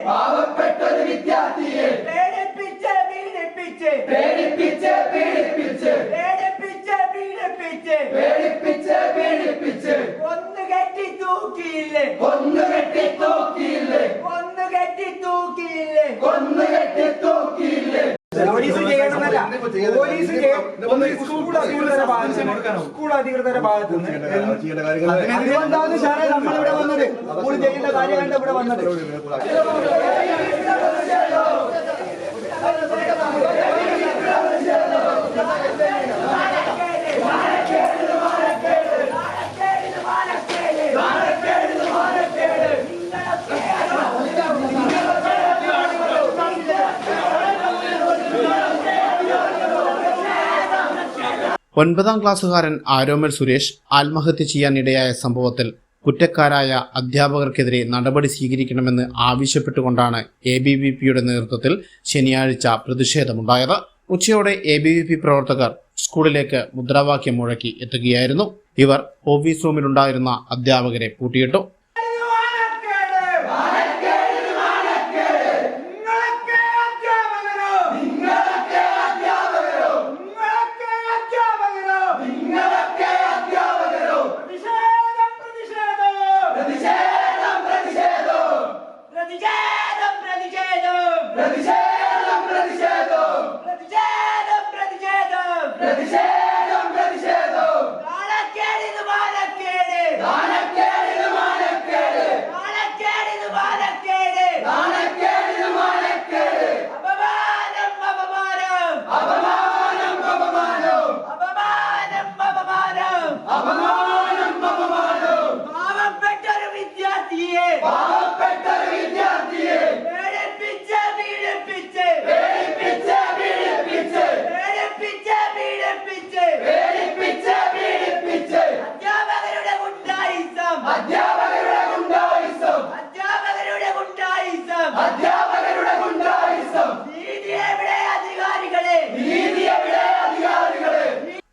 പാവപ്പെട്ടൊരു വിദ്യാർത്ഥിയെ പേടിപ്പിച്ച് പീഡിപ്പിച്ച് പേടിപ്പിച്ച് പീഡിപ്പിച്ച് പേടിപ്പിച്ച് പീഡിപ്പിച്ച് പേടിപ്പിച്ച് പീഡിപ്പിച്ച് ഒന്ന് കെട്ടി തൂക്കിയില്ലേ? കെട്ടി തൂക്കിയില്ലേ? ഒന്ന് കെട്ടി തൂക്കിയില്ലേ? കെട്ടി തൂക്കിയില്ലേ പോലീസ് ചെയ്യണമെന്നല്ല പോലീസ് ചെയ്യ- ഒന്ന് സ്കൂൾ അധികൃതരുടെ ഭാഗത്ത് നിന്ന് സ്കൂൾ അധികൃതരുടെ ഭാഗത്ത് നിന്ന് അതുകൊണ്ടാണ് സാറേ നമ്മളിവിടെ വന്നത്? സ്കൂൾ ചെയ്യേണ്ട കാര്യമാണ് ഇവിടെ വന്നത്. ഒൻപതാം ക്ലാസ്സുകാരൻ ആരോമൽ സുരേഷ് ആത്മഹത്യ ചെയ്യാനിടയായ സംഭവത്തിൽ കുറ്റക്കാരായ അധ്യാപകർക്കെതിരെ നടപടി സ്വീകരിക്കണമെന്ന് ആവശ്യപ്പെട്ടുകൊണ്ടാണ് എ ബി വി പിയുടെ നേതൃത്വത്തിൽ ശനിയാഴ്ച പ്രതിഷേധമുണ്ടായത്. ഉച്ചയോടെ എ ബി വി പി പ്രവർത്തകർ സ്കൂളിലേക്ക് മുദ്രാവാക്യം മുഴക്കി എത്തുകയായിരുന്നു. ഇവർ ഓഫീസ് റൂമിലുണ്ടായിരുന്ന അധ്യാപകരെ പൂട്ടിയിട്ടു.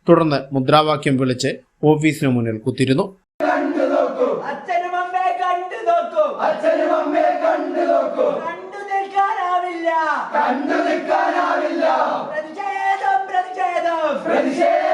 തുടർന്ന് മുദ്രാവാക്യം വിളിച്ച് ഓഫീസിനു മുന്നിൽ കുത്തിരുന്നു പ്രതിഷേധം പ്രതിഷേധം. അച്ഛനും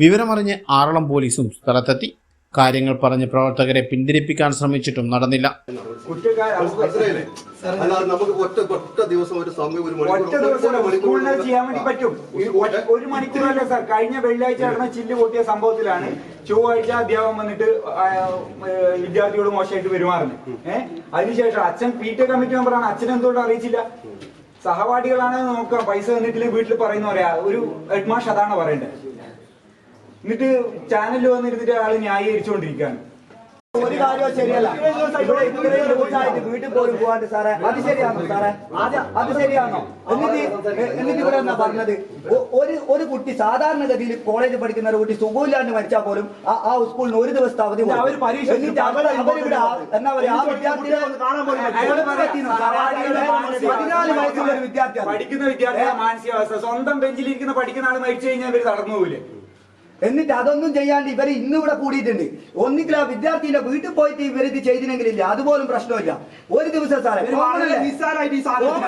വിവരമറിഞ്ഞ് ആറളം പോലീസും സ്ഥലത്തെത്തി. കാര്യങ്ങൾ പറഞ്ഞ് പ്രവർത്തകരെ പിന്തിരിപ്പിക്കാൻ ശ്രമിച്ചിട്ടും നടന്നില്ല. ഒരു സമയം ഒരു ഒറ്റ ദിവസം സ്കൂളിനെ ചെയ്യാൻ വേണ്ടി പറ്റും. ഈ ഒറ്റ- ഒരു മണിക്കൂറല്ല സാർ? കഴിഞ്ഞ വെള്ളിയാഴ്ച നടന്ന ചില്ല് പൊട്ടിയ സംഭവത്തിലാണ് ചൊവ്വാഴ്ച അധ്യാപകം വന്നിട്ട് വിദ്യാർത്ഥിയോട് മോശമായിട്ട് പെരുമാറുന്നത്. ഏഹ് അതിനുശേഷം അച്ഛൻ പി ടി കമ്മിറ്റി മെമ്പറാണ്. അച്ഛൻ എന്തുകൊണ്ട് അറിയിച്ചില്ല? സഹപാഠികളാണ് നോക്കാം പൈസ തന്നിട്ടില്ലെങ്കിൽ വീട്ടിൽ പറയുന്ന പറയാ. ഒരു ഹെഡ്മാഷ് അതാണ് പറയേണ്ടത് എന്നിട്ട് ചാനലിൽ വന്നിരുന്നിട്ട് ആൾ ന്യായീകരിച്ചുകൊണ്ടിരിക്കുകയാണ് ഒരു കാര്യവും ശരിയല്ല. ഇവിടെ ഇത്രയും ദിവസമായിട്ട് വീട്ടിൽ പോലും പോകാണ്ട് സാറേ അത് ശരിയാണോ സാറേ? അത് അത് ശരിയാണോ? എന്നിട്ട് എന്നിട്ട് ഇവിടെ എന്നാ പറഞ്ഞത് ഒരു ഒരു കുട്ടി സാധാരണഗതിയിൽ കോളേജിൽ പഠിക്കുന്ന ഒരു കുട്ടി സുഖമില്ലാണ്ട് മരിച്ചാൽ പോലും ആ ആ സ്കൂളിന് ഒരു ദിവസത്തെ അവധി. അവർ എന്നിട്ട് അവർ അവരിവിടെ എന്നാ പറയാ ആ വിദ്യാർത്ഥിയെ പതിനാല് വയസ്സുള്ള ഒരു വിദ്യാർത്ഥിയാണ് പഠിക്കുന്ന വിദ്യാർത്ഥിയുടെ മാനസികാവസ്ഥ. സ്വന്തം ബെഞ്ചിലിരിക്കുന്ന പഠിക്കുന്ന ആൾ മരിച്ചു കഴിഞ്ഞാൽ ഇവർ തടർന്നു പോവില്ലേ? എന്നിട്ട് അതൊന്നും ചെയ്യാണ്ട് ഇവർ ഇന്ന് ഇവിടെ കൂടിയിട്ടുണ്ട്. ഒന്നിക്കിൽ ആ വിദ്യാർത്ഥിയുടെ വീട്ടിൽ പോയിട്ട് ഇവർ ഇത് ചെയ്തിനെങ്കിലില്ല. അതുപോലും പ്രശ്നമില്ല. ഒരു ദിവസം സാറേ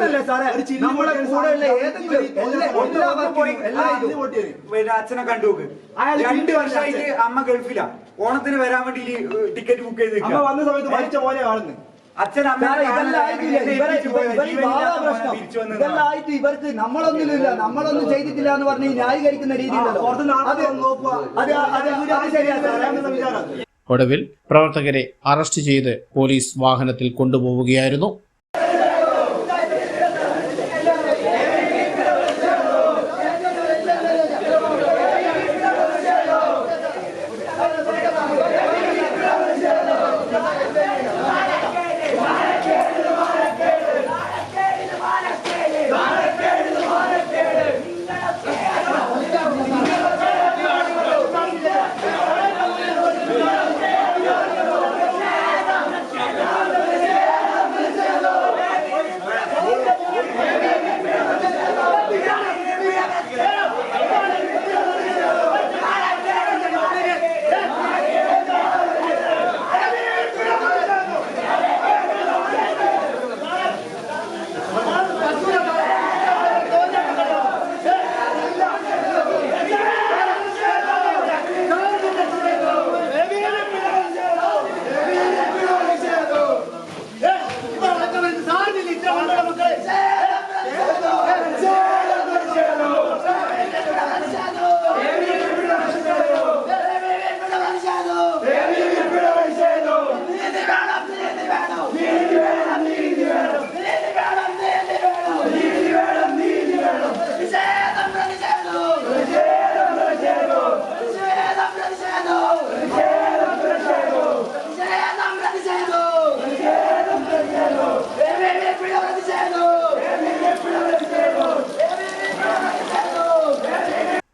അല്ലേ? സാറേ? നമ്മളെ കൂടെയുള്ള ഏതെങ്കിലും അച്ഛനെ കണ്ടു രണ്ട് വർഷമായിട്ട് അമ്മ ഗൾഫിലാ. ഓണത്തിന് വരാൻ വേണ്ടി ടിക്കറ്റ് ബുക്ക് ചെയ്ത് വന്ന സമയത്ത് മരിച്ച പോലെ കാണുന്നു. ഇതെല്ലായിട്ട് ഇവർക്ക് നമ്മളൊന്നിലില്ല നമ്മളൊന്നും ചെയ്തിട്ടില്ല എന്ന് പറഞ്ഞ് ന്യായീകരിക്കുന്ന രീതിയിലല്ലോ ഒടുവിൽ പ്രവർത്തകരെ അറസ്റ്റ് ചെയ്ത് പോലീസ് വാഹനത്തിൽ കൊണ്ടുപോവുകയായിരുന്നു.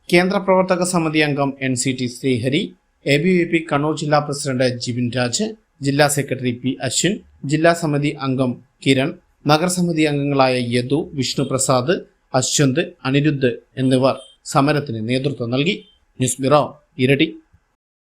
കേന്ദ്ര പ്രവർത്തക സമിതി അംഗം N C T Sreehari A B V P Kannur ജില്ലാ പ്രസിഡന്റ് ജിബിൻ രാജ് ജില്ലാ സെക്രട്ടറി പി അശ്വിൻ ജില്ലാ സമിതി അംഗം കിരൺ നഗരസമിതി അംഗങ്ങളായ യദു വിഷ്ണുപ്രസാദ് അശ്വന്ത് അനിരുദ്ധ് എന്നിവർ സമരത്തിന് നേതൃത്വം നൽകി. ന്യൂസ് ബ്യൂറോ ഇരട്ടി.